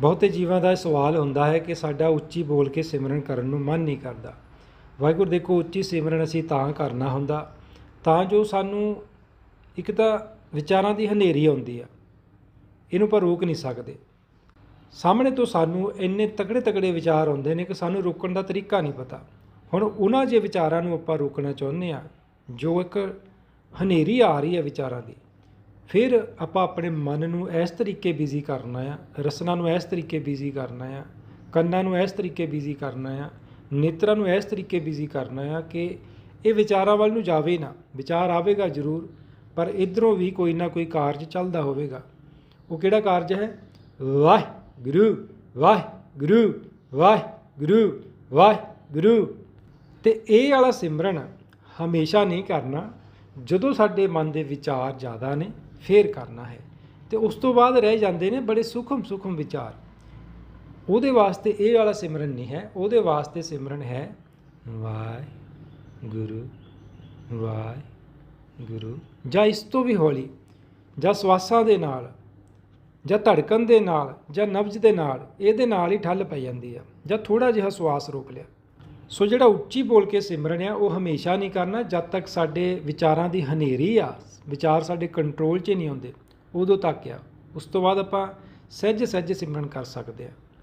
ਬਹੁਤੇ ਜੀਵਾਂ ਦਾ ਇਹ ਸਵਾਲ ਹੁੰਦਾ ਹੈ ਕਿ ਸਾਡਾ ਉੱਚੀ ਬੋਲ ਕੇ ਸਿਮਰਨ ਕਰਨ ਨੂੰ ਮਨ ਨਹੀਂ ਕਰਦਾ। ਵਾਹਿਗੁਰੂ ਦੇਖੋ, ਉੱਚੀ ਸਿਮਰਨ ਅਸੀਂ ਤਾਂ ਕਰਨਾ ਹੁੰਦਾ। ਤਾਂ ਜੋ ਸਾਨੂੰ ਇੱਕ ਤਾਂ ਵਿਚਾਰਾਂ ਦੀ ਹਨੇਰੀ ਆਉਂਦੀ ਆ। ਇਹਨੂੰ ਪਰ ਰੋਕ ਨਹੀਂ ਸਕਦੇ। ਸਾਹਮਣੇ ਤੋਂ ਸਾਨੂੰ ਇੰਨੇ ਤਕੜੇ ਤਕੜੇ ਵਿਚਾਰ ਆਉਂਦੇ ਨੇ ਕਿ ਸਾਨੂੰ ਰੋਕਣ ਦਾ ਤਰੀਕਾ ਨਹੀਂ ਪਤਾ। ਹੁਣ ਉਹਨਾਂ ਜੇ ਵਿਚਾਰਾਂ ਨੂੰ ਆਪਾਂ ਰੋਕਣਾ ਚਾਹੁੰਦੇ ਆ, ਜੋ ਇੱਕ ਹਨੇਰੀ ਆ ਰਹੀ ਹੈ ਵਿਚਾਰਾਂ ਦੀ। ਫਿਰ ਆਪਾਂ ਆਪਣੇ ਮਨ ਨੂੰ ਇਸ ਤਰੀਕੇ ਬਿਜ਼ੀ ਕਰਨਾ ਆ, ਰਸਨਾ ਨੂੰ ਇਸ ਤਰੀਕੇ ਬਿਜ਼ੀ ਕਰਨਾ ਆ, ਕੰਨਾਂ ਨੂੰ ਇਸ ਤਰੀਕੇ ਬਿਜ਼ੀ ਕਰਨਾ ਆ, ਨੇਤਰਾਂ ਨੂੰ ਇਸ ਤਰੀਕੇ ਬਿਜ਼ੀ ਕਰਨਾ ਆ ਕਿ ਇਹ ਵਿਚਾਰਾਂ ਵੱਲ ਨੂੰ ਜਾਵੇ ਨਾ, ਵਿਚਾਰ ਆਵੇਗਾ ਜ਼ਰੂਰ, ਪਰ ਇਧਰੋਂ ਵੀ ਕੋਈ ਨਾ ਕੋਈ ਕਾਰਜ ਚੱਲਦਾ ਹੋਵੇਗਾ। ਉਹ ਕਿਹੜਾ ਕਾਰਜ ਹੈ? ਵਾਹਿਗੁਰੂ ਵਾਹਿਗੁਰੂ ਵਾਹਿਗੁਰੂ ਵਾਹਿਗੁਰੂ। ਤੇ ਇਹ ਵਾਲਾ ਸਿਮਰਨ ਹਮੇਸ਼ਾ ਨਹੀਂ ਕਰਨਾ, ਜਦੋਂ ਸਾਡੇ ਮਨ ਦੇ ਵਿਚਾਰ ਜ਼ਿਆਦਾ ਨੇ ਫੇਰ ਕਰਨਾ ਹੈ। ਤੇ ਉਸ ਤੋਂ ਬਾਅਦ ਰਹਿ ਜਾਂਦੇ ਨੇ ਬੜੇ ਸੂਖਮ ਸੂਖਮ ਵਿਚਾਰ। ਉਹਦੇ ਵਾਸਤੇ ਇਹ ਵਾਲਾ ਸਿਮਰਨ ਨਹੀਂ ਹੈ। ਉਹਦੇ ਵਾਸਤੇ ਸਿਮਰਨ ਹੈ ਵਾਏ ਗੁਰੂ ਵਾਹਿ ਗੁਰੂ ਜਾਂ ਇਸ ਤੋਂ ਵੀ ਹੌਲੀ, ਜਾਂ ਸਵਾਸਾਂ ਦੇ ਨਾਲ, ਜਾਂ ਧੜਕਣ ਦੇ ਨਾਲ, ਜਾਂ ਨਬਜ਼ ਦੇ ਨਾਲ, ਇਹਦੇ ਨਾਲ ਹੀ ਠੱਲ ਪੈ ਜਾਂਦੀ ਆ, ਜਾਂ ਥੋੜਾ ਜਿਹਾ ਸਵਾਸ ਰੋਕ ਲਿਆ। ਸੋ ਜਿਹੜਾ ਉੱਚੀ ਬੋਲ ਕੇ ਸਿਮਰਨ ਆ, ਉਹ ਹਮੇਸ਼ਾ ਨਹੀਂ ਕਰਨਾ, ਜਦ ਤੱਕ ਸਾਡੇ ਵਿਚਾਰਾਂ ਦੀ ਹਨੇਰੀ ਆ, ਵਿਚਾਰ ਸਾਡੇ ਕੰਟਰੋਲ 'ਚ ਨਹੀਂ ਆਉਂਦੇ, ਉਦੋਂ ਤੱਕ ਆ। ਉਸ ਤੋਂ ਬਾਅਦ ਆਪਾਂ ਸਹਿਜ ਸਹਿਜ ਸਿਮਰਨ ਕਰ ਸਕਦੇ ਆ।